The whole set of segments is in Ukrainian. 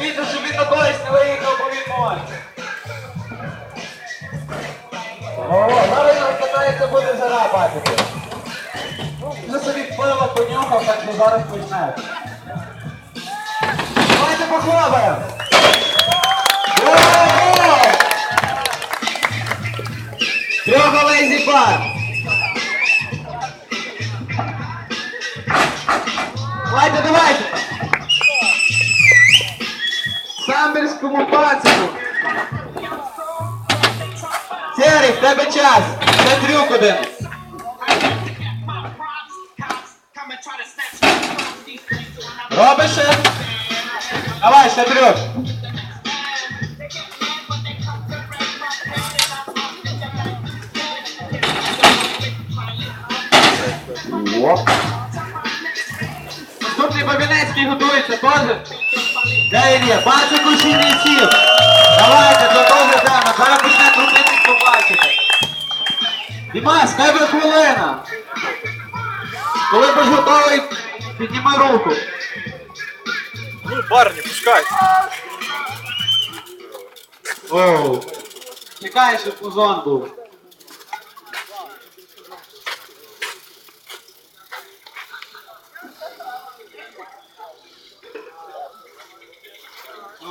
Видно, що він на не виїхав, бо він мальчик. О, зараз розкатається, буде жара бачити. Ну, Вже собі пиво понюхав, так що зараз почне. Давайте похлопаємо! Трьоховий зіпар! Давайте, давай! Самбірському пацику! Серий, в тебе час! Це трюк один! Робиш ще? Давай, ще трюк! Наступний Бабінецький готується, теж. Є? Пацику ще. Давайте, до того йдемо. Зараз почне крутитись, побачите. Дімас, тебе хвилина. Коли будеш готовий, підніми руку. Ну, парни, пускай. Оу. Чекай, щоб музон був.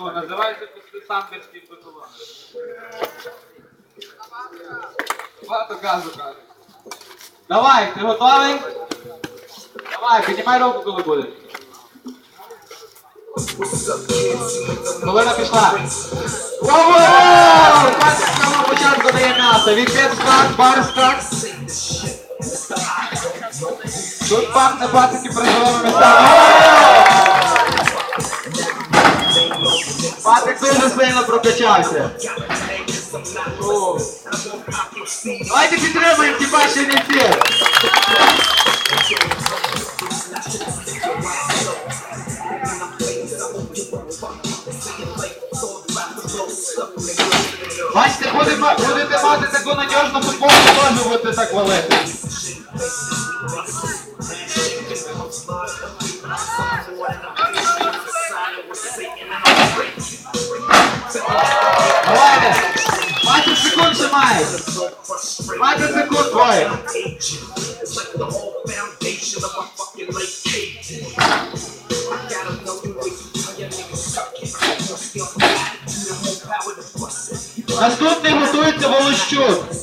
Ну, називається самбірський бетон. Багато газу каже. Давай, ти готовий? Давай, піднімай руку, коли буде. Хвилина пішла. Браво! Пасик самого початку дає м'ясо. Відбір старт, бар старт. Тут пахне пасики призовими містами. Дуже сильно прокачався. О. Давайте підтримуємо, ще не всі. Бачите, будете мати таку надіжну футболку, теж будете так валити. More power to bust it. Наступний готується Волощук.